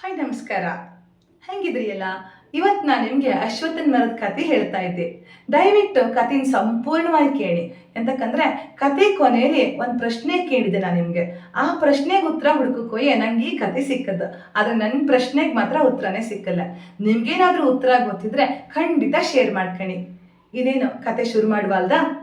Hi, ನಮಸ್ಕಾರ. ಹೆಂಗಿದ್ರಿ ಎಲ್ಲ ಇವತ್ತು ನಾನು ನಿಮಗೆ ಅಶ್ವತ್ಥನ್ ಮರದ ಕತೆ ಹೇಳ್ತಾ ಇದ್ದೆ. ದಯವಿಟ್ಟು ಕಥೆನ ಸಂಪೂರ್ಣವಾಗಿ ಕೇಳಿ. ಎಂತಕ್ಕಂದ್ರೆ ಕತೆ ಕೊನೆಯಲ್ಲಿ ಒಂದು ಪ್ರಶ್ನೆ ಕೇಳಿದೆ ನಾನು ನಿಮಗೆ. ಆ ಪ್ರಶ್ನೆಗೆ ಉತ್ತರ ಹುಡುಕೋಕೆ ನಂಗೆ ಈ ಕತೆ ಸಿಕ್ಕದ್ದು. ಆದ್ರೆ ನನ್ನ ಪ್ರಶ್ನೆಗೆ ಮಾತ್ರ ಉತ್ತರನೇ ಸಿಕ್ಕಲ್ಲ. ನಿಮ್ಗೇನಾದ್ರೂ ಉತ್ತರ ಗೊತ್ತಿದ್ರೆ ಖಂಡಿತ ಶೇರ್ ಮಾಡ್ಕೊಳ್ಳಿ ಇದೇನು ಕತೆ ಶುರು ಮಾಡುವಲ್ದಾ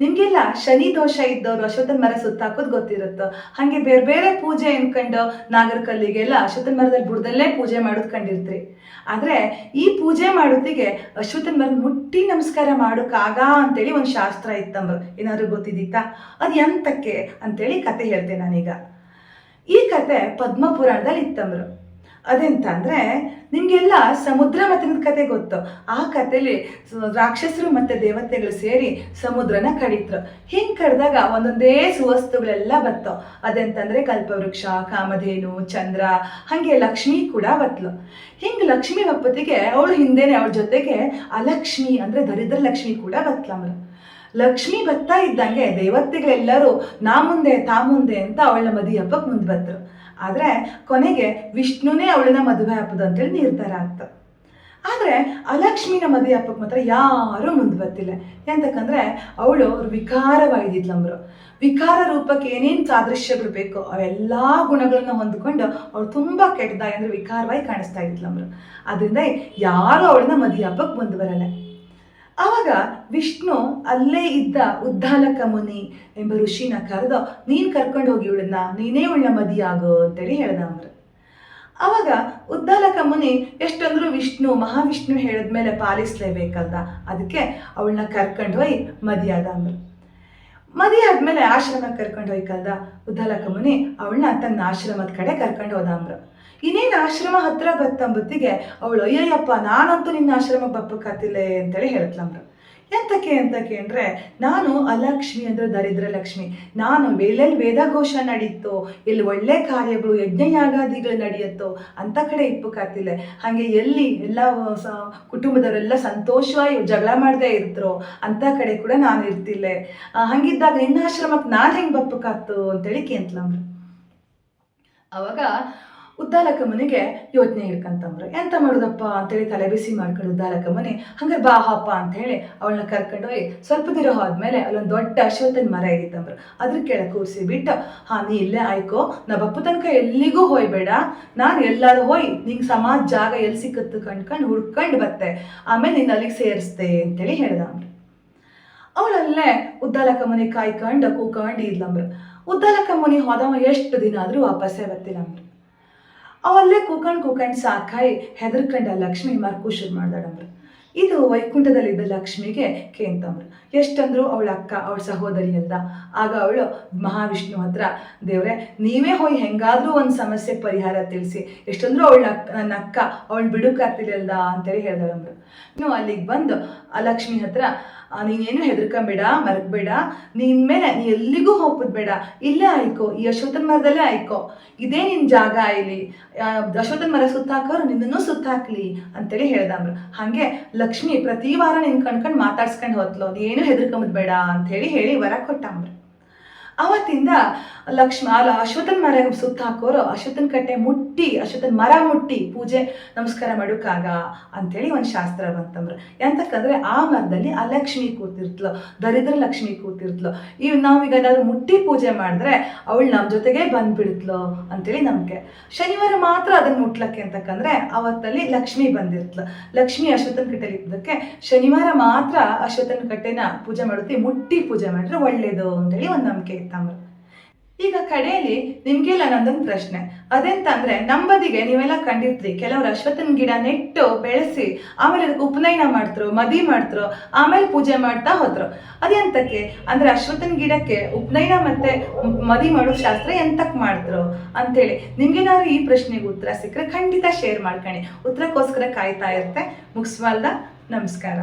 ನಿಮ್ಗೆಲ್ಲ ಶನಿ ದೋಷ ಇದ್ದವ್ರು ಅಶ್ವತ್ಥನ ಮರ ಸುತ್ತಾಕೋದು ಗೊತ್ತಿರುತ್ತೋ? ಹಾಗೆ ಬೇರೆ ಬೇರೆ ಪೂಜೆ ಅನ್ಕೊಂಡು ನಾಗರಕಲ್ಲಿಗೆಲ್ಲ ಅಶ್ವತ್ಥನ ಮರದಲ್ಲಿ ಬುಡದಲ್ಲೇ ಪೂಜೆ ಮಾಡೋದು ಕಂಡಿರ್ತೀರಿ. ಆದ್ರೆ ಈ ಪೂಜೆ ಮಾಡೋತ್ತಿಗೆ ಅಶ್ವತ್ಥನ ಮರ ಮುಟ್ಟಿ ನಮಸ್ಕಾರ ಮಾಡೋಕ್ಕಾಗ ಅಂತೇಳಿ ಒಂದು ಶಾಸ್ತ್ರ ಇತ್ತಂಬ್ರು ಏನಾದ್ರು ಗೊತ್ತಿದ್ದೀತಾ ಅದು ಎಂತಕ್ಕೆ ಅಂತೇಳಿ ಕತೆ ಹೇಳ್ತೇನೆ ನಾನೀಗ. ಈ ಕತೆ ಪದ್ಮ ಪುರಾಣದಲ್ಲಿ ಇತ್ತಂಬ್ರು ಅದೆಂತ ನಿಮಗೆಲ್ಲ ಸಮುದ್ರ ಮತ್ತಿನ ಕತೆ ಗೊತ್ತು. ಆ ಕಥೆಲಿ ರಾಕ್ಷಸರು ಮತ್ತು ದೇವತೆಗಳು ಸೇರಿ ಸಮುದ್ರನ ಕಡಿತರು. ಹಿಂಗೆ ಕಡ್ದಾಗ ಒಂದೊಂದೇ ಸುವಸ್ತುಗಳೆಲ್ಲ ಬತ್ತವು. ಅದೆಂತಂದರೆ ಕಲ್ಪವೃಕ್ಷ, ಕಾಮಧೇನು, ಚಂದ್ರ, ಹಾಗೆ ಲಕ್ಷ್ಮಿ ಕೂಡ ಬತ್ಲು ಹಿಂಗೆ ಲಕ್ಷ್ಮಿ ಒಪ್ಪತ್ತಿಗೆ ಅವಳು ಹಿಂದೆನೆ ಅವಳ ಜೊತೆಗೆ ಅಲಕ್ಷ್ಮಿ ಅಂದರೆ ದರಿದ್ರ ಲಕ್ಷ್ಮಿ ಕೂಡ ಬತ್ಲಮ್ರು ಲಕ್ಷ್ಮಿ ಬರ್ತಾ ಇದ್ದಂಗೆ ದೇವತೆಗಳೆಲ್ಲರೂ ನಾ ಮುಂದೆ, ತಾ ಮುಂದೆ ಅಂತ ಅವಳ ಮದಿ ಹಬ್ಬಕ್ಕೆ ಮುಂದೆ ಬಂದ್ರು ಆದ್ರೆ ಕೊನೆಗೆ ವಿಷ್ಣುನೇ ಅವಳನ್ನ ಮದುವೆ ಹಬ್ಬದ ಅಂತೇಳಿ ನಿರ್ಧಾರ ಆಗ್ತದೆ ಆದರೆ ಅಲಕ್ಷ್ಮಿನ ಮದುವೆ ಹಬ್ಬಕ್ಕೆ ಮಾತ್ರ ಯಾರೂ ಮುಂದೆ ಬರ್ತಿಲ್ಲ ಎಂತಕ್ಕಂದ್ರೆ ಅವಳು ವಿಕಾರವಾಗಿದ್ಲಂಬ್ರು. ವಿಕಾರ ರೂಪಕ್ಕೆ ಏನೇನು ಸಾದೃಶ್ಯಗಳು ಬೇಕು ಅವೆಲ್ಲ ಗುಣಗಳನ್ನ ಹೊಂದ್ಕೊಂಡು ಅವಳು ತುಂಬ ಕೆಟ್ಟದಾಗಿ ಅಂದರೆ ವಿಕಾರವಾಗಿ ಕಾಣಿಸ್ತಾ ಇದ್ಲಂಬರು. ಅದರಿಂದ ಯಾರು ಅವಳನ್ನ ಮದುವೆ ಹಬ್ಬಕ್ಕೆ ಮುಂದೆ ಬರಲ್ಲ ಆವಾಗ ವಿಷ್ಣು ಅಲ್ಲೇ ಇದ್ದ ಉದ್ದಾಲಕ ಮುನಿ ಎಂಬ ಋಷಿನ ಕರೆದು, ನೀನು ಕರ್ಕೊಂಡು ಹೋಗಿ ಇವಳನ್ನ, ನೀನೇ ಉಳ್ಳ ಮದಿಯಾಗು, ಅಂತೇಳಿ ಹೇಳ್ದ ಅಂದ್ರು ಆವಾಗ ಉದ್ದಾಲಕ ಮುನಿ ಎಷ್ಟಂದ್ರು ವಿಷ್ಣು, ಮಹಾವಿಷ್ಣು ಹೇಳಿದ್ಮೇಲೆ ಪಾಲಿಸ್ಲೇಬೇಕಲ್ದ ಅದಕ್ಕೆ ಅವಳನ್ನ ಕರ್ಕೊಂಡು ಹೋಗಿ ಮದಿಯಾದ, ಅಂದ್ರು. ಮದಿ ಆದ್ಮೇಲೆ ಆಶ್ರಮಕ್ಕೆ ಕರ್ಕೊಂಡು ಹೋಯ್ಕಲ್ದ ಉದ್ದಾಲಕ ಮುನಿ ಅವಳನ್ನ ತನ್ನ ಆಶ್ರಮದ ಕಡೆ ಕರ್ಕೊಂಡು ಹೋದ, ಅಂದ್ರು. ಇನ್ನೇನು ಆಶ್ರಮ ಹತ್ರ ಬತ್ತಂಬತ್ತಿಗೆ ಅವಳು, ಅಯ್ಯಯ್ಯಪ್ಪ, ನಾನಂತೂ ನಿನ್ನ ಆಶ್ರಮಕ್ಕೆ ಬಪ್ಪಕ್ಕಾತಿಲ್ಲೇ ಅಂತೇಳಿ ಹೇಳ್ತಲಂಬ್ರು ಎಂತಕ್ಕೆ ಅಂತ ಕೇಂದ್ರೆ ನಾನು ಅಲಕ್ಷ್ಮಿ ಅಂದ್ರೆ ದರಿದ್ರ ಲಕ್ಷ್ಮಿ ನಾನು ಎಲ್ಲೆಲ್ಲಿ ವೇದಘೋಷ ನಡೀತೋ, ಎಲ್ಲಿ ಒಳ್ಳೆ ಕಾರ್ಯಗಳು ಯಜ್ಞ ಯಾಗಾದಿಗಳು ನಡೆಯುತ್ತೋ, ಅಂತ ಕಡೆ ಇಪ್ಪಕ್ಕಾತಿಲ್ಲ ಹಾಗೆ ಎಲ್ಲಿ ಎಲ್ಲ ಕುಟುಂಬದವರೆಲ್ಲ ಸಂತೋಷವಾಗಿ ಜಗಳ ಮಾಡದೇ ಇರ್ತರೋ, ಅಂತ ಕಡೆ ಕೂಡ ನಾನು ಇರ್ತಿಲ್ಲ. ಹಂಗಿದ್ದಾಗ ನಿನ್ನ ಆಶ್ರಮಕ್ಕೆ ನಾನು ಹೆಂಗೆ ಬಪ್ಪಕ್ಕಾತು ಅಂತೇಳಿ ಕೇಂತ್ಲಂಬ್ರು ಅವಾಗ ಉದ್ದಾಲಕ ಮನೆಗೆ ಯೋಚನೆ ಹಿಡ್ಕಂತಂದ್ರು ಎಂತ ಮಾಡುದಪ್ಪ ಅಂತೇಳಿ ತಲೆ ಬಿಸಿ ಮಾಡ್ಕೊಂಡು ಉದ್ದಾಲಕ ಮನೆ, ಹಂಗಾರೆ ಬಾ ಹಪ್ಪ ಅಂತ ಹೇಳಿ ಅವಳನ್ನ ಕರ್ಕೊಂಡು ಹೋಗಿ ಸ್ವಲ್ಪ ದಿನ ಹೋದ್ಮೇಲೆ ಅಲ್ಲೊಂದು ದೊಡ್ಡ ಅಶ್ವತ್ಥನ ಮರ ಇದ್ದಿತ್ತಂಬ್ರು ಅದ್ರ ಕೆಳ ಕೂರಿಸಿ ಬಿಟ್ಟು, ಹಾ, ನೀ ಇಲ್ಲೇ ಆಯ್ಕೋ, ನಾ ಬಪ್ಪ ತನಕ ಎಲ್ಲಿಗೂ ಹೋಯ್ಬೇಡ. ನಾನು ಎಲ್ಲಾರು ಹೋಯ್, ನಿಂಗೆ ಸಮಾಜ ಜಾಗ ಎಲ್ಲಿ ಸಿಕ್ಕತ್ತು ಕಂಡ್ಕೊಂಡು ಹುಡ್ಕೊಂಡು ಬತ್ತೆ. ಆಮೇಲೆ ನಿನ್ನ ಅಲ್ಲಿಗೆ ಸೇರಿಸ್ದೆ ಅಂತೇಳಿ ಹೇಳ್ದ ಅಂದ್ರು ಅವಳಲ್ಲೇ ಉದ್ದಾಲಕ ಮನೆ ಕಾಯ್ಕೊಂಡು ಕೂಕೊಂಡು ಇದ್ಲಂಬ್ರು ಉದ್ದಾಲಕ ಮನೆ ಹೋದವ ಎಷ್ಟು ದಿನ ಆದ್ರೂ ವಾಪಸ್ಸೇ ಬರ್ತಿಲ್ಲಂಬ್ರು ಅವಲ್ಲೇ ಕೂಕಂಡ್ ಕೂಕಂಡ್ ಸಾಕಾಯಿ ಹೆದರ್ಕಂಡ ಲಕ್ಷ್ಮಿ ಮರ್ಕು ಶುರು ಮಾಡ್ದಾಡಂಬ್ರು ಇದು ವೈಕುಂಠದಲ್ಲಿದ್ದ ಲಕ್ಷ್ಮಿಗೆ ಕೇಂತಂಬ್ರು ಎಷ್ಟಂದ್ರು ಅವಳ ಅಕ್ಕ ಅವಳ ಸಹೋದರಿ ಅಲ್ದ ಆಗ ಅವಳು ಮಹಾವಿಷ್ಣು ಹತ್ರ ದೇವ್ರೆ ನೀವೇ ಹೋಗಿ ಹೆಂಗಾದ್ರೂ ಒಂದು ಸಮಸ್ಯೆ ಪರಿಹಾರ ತಿಳಿಸಿ. ಎಷ್ಟಂದ್ರು ಅವಳ ನನ್ನ ಅಕ್ಕ ಅವಳು ಬಿಡುಕಾತಿರಲ್ದ ಅಂತೇಳಿ ಹೇಳಿದಳಂದ್ರು ನೀವು ಅಲ್ಲಿಗೆ ಬಂದು ಆ ಲಕ್ಷ್ಮಿ ಹತ್ರ ನೀನೇನು ಹೆದರ್ಕೊಂಬೇಡ ಮರಗಬೇಡ. ನಿನ್ ಮೇಲೆ ನೀ ಎಲ್ಲಿಗೂ ಹೋಗ್ಬೋದು ಬೇಡ. ಇಲ್ಲೇ ಆಯ್ಕೋ ಈ ಅಶ್ವತನ್ ಮರದಲ್ಲೇ ಆಯ್ಕೋ. ಇದೇ ನಿನ್ ಜಾಗ ಇಲ್ಲಿ. ಆ, ಅಶ್ವತ್ಥನ ಮರ ಸುತ್ತಾಕೋರು ನಿನ್ನನ್ನು ಸುತ್ತಾಕ್ಲಿ ಅಂತೇಳಿ ಹೇಳ್ದಂಬ್ರು ಹಾಗೆ ಲಕ್ಷ್ಮಿ ಪ್ರತಿ ವಾರ ನಿನ್ ಕಣ್ಕಂಡು ಮಾತಾಡ್ಸ್ಕೊಂಡು ಹೋತ್ಲು ಏನು ಹೆದರ್ಕೊಂಬದ್ ಬೇಡ ಅಂತ ಹೇಳಿ ಹೇಳಿ ವರ ಕೊಟ್ಟಂಬ್ರು ಅವತ್ತಿಂದ ಲಕ್ಷ್ಮ ಅಲ್ಲ ಅಶ್ವತ್ಥನ ಮರ ಸುತ್ತ ಹಾಕೋರು, ಅಶ್ವತ್ಥನ ಕಟ್ಟೆ ಮುಟ್ಟಿ, ಅಶ್ವತ್ಥನ ಮರ ಮುಟ್ಟಿ, ಪೂಜೆ, ನಮಸ್ಕಾರ ಮಾಡೋಕ್ಕಾಗ ಅಂತೇಳಿ ಒಂದು ಶಾಸ್ತ್ರ ಬಂತಂದ್ರು. ಎಂತಕ್ಕಂದ್ರೆ ಆ ಮರದಲ್ಲಿ ಅಲಕ್ಷ್ಮಿ ಕೂತಿರ್ತ್ಲು, ದರಿದ್ರ ಲಕ್ಷ್ಮಿ ಕೂತಿರ್ತ್ಲು. ಇವ್ ನಾವೀಗ ಏನಾದ್ರು ಮುಟ್ಟಿ ಪೂಜೆ ಮಾಡಿದ್ರೆ ಅವಳು ನಮ್ಮ ಜೊತೆಗೆ ಬಂದ್ಬಿಡ್ತ್ಲು ಅಂತೇಳಿ ನಂಬಿಕೆ. ಶನಿವಾರ ಮಾತ್ರ ಅದನ್ನ ಮುಟ್ಲಕ್ಕೆ ಅಂತಕ್ಕಂದ್ರೆ ಅವತ್ತಲ್ಲಿ ಲಕ್ಷ್ಮಿ ಬಂದಿರ್ತ್ಲು. ಲಕ್ಷ್ಮಿ ಅಶ್ವತ್ಥನ ಕಟ್ಟೆಲಿ ಇದ್ದಕ್ಕೆ ಶನಿವಾರ ಮಾತ್ರ ಅಶ್ವತ್ಥನ ಕಟ್ಟೆನ ಪೂಜೆ ಮಾಡುತ್ತೆ, ಮುಟ್ಟಿ ಪೂಜೆ ಮಾಡಿದ್ರೆ ಒಳ್ಳೇದು ಅಂತೇಳಿ ಒಂದು ನಂಬಿಕೆ ಇತ್ತಂಬ್ರು ಈಗ ಕಡೆಯಲ್ಲಿ ನಿಮ್ಗೆಲ್ಲ ನಂದೊಂದು ಪ್ರಶ್ನೆ. ಅದೆಂತ ಅಂದ್ರೆ ನಮ್ಮ ಬದಿಗೆ ನೀವೆಲ್ಲ ಕಂಡಿರ್ತೀರಿ. ಕೆಲವರು ಅಶ್ವತ್ಥನ ಗಿಡ ನೆಟ್ಟು ಬೆಳೆಸಿ, ಆಮೇಲೆ ಅದಕ್ಕೆ ಉಪನಯನ ಮಾಡ್ತರು ಮದಿ ಮಾಡ್ತರು ಆಮೇಲೆ ಪೂಜೆ ಮಾಡ್ತಾ ಹೋದ್ರು. ಅದೆಂತಕ್ಕೆ ಅಂದ್ರೆ ಅಶ್ವತ್ಥನ ಗಿಡಕ್ಕೆ ಉಪನಯನ ಮತ್ತೆ ಮದಿ ಮಾಡೋ ಶಾಸ್ತ್ರ ಎಂತಕ್ ಮಾಡಿದ್ರು ಅಂತೇಳಿ. ನಿಮ್ಗೇನಾದ್ರು ಈ ಪ್ರಶ್ನೆಗೆ ಉತ್ತರ ಸಿಕ್ಕರೆ ಖಂಡಿತ ಶೇರ್ ಮಾಡ್ಕೊಳ್ಳಿ ಉತ್ತರಕ್ಕೋಸ್ಕರ ಕಾಯ್ತಾ ಇರುತ್ತೆ ಮುಗಿಸ್ವಾಲ್ದ, ನಮಸ್ಕಾರ.